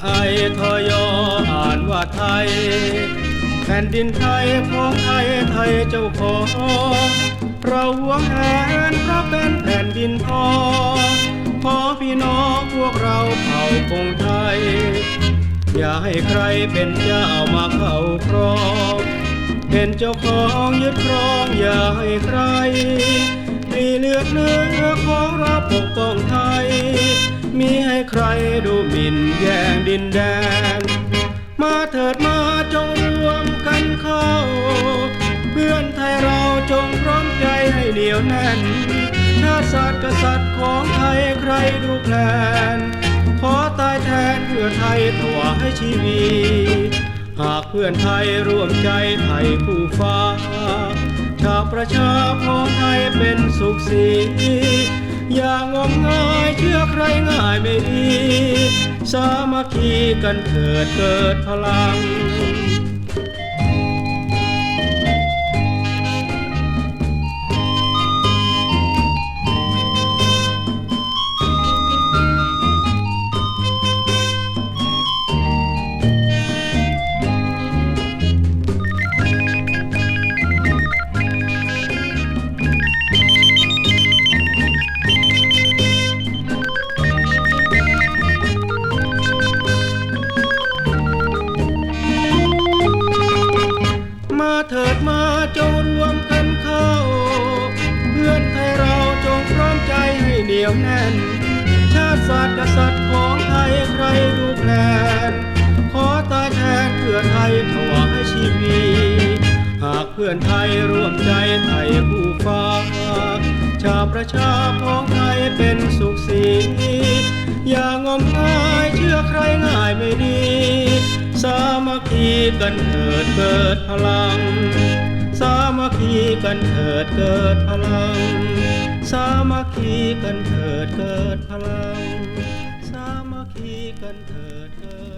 ไทยอ่านว่าไทย แผ่นดินไทยของไทยไทยเจ้าของเราหวงแหนเพราะเป็นแผ่นดินทองขอพี่น้องพวกเราเผ่าคงไทย อย่าให้ใครเป็นเจ้ามาเข้าครองเป็นเจ้าของยึดครองอย่าให้ใครมีเลือดเนื้อของเราปกป้องไทย มีให้ใครดูหมิ่น ดินแดน มาเถิดมาจงรวมกันเข้า เพื่อนไทยเราจงพร้อมใจให้เหนียวแน่น ชาติศาสตร์กษัตริย์ของไทยใครดูแคลน ขอตายแทนเพื่อไทยถวายชีวีหากเพื่อนไทยร่วมใจไทยผู้ฟ้า ชาวประชาขอไทยเป็นสุขสี อย่างมงายเชื่อใครง่ายไม่ดี สามัคคีกันเถิดเกิดพลัง ยวแน่น ชาติศาสตร์กษัตริย์ของไทยใครดูแคลนขอตายแทนเพื่อไทยถวายชีวีหากเพื่อนไทยร่วมใจไทยผู้ฟ้า ชาประชาของไทยเป็นสุขสีอย่างมงายเชื่อใครง่ายไม่ดี สามัคคีกันเถิดเกิดพลัง มัคคีกันเถิดเกิดพลัง สามัคคีกันเถิดเกิดพลัง สามัคคีกันเถิดเกิด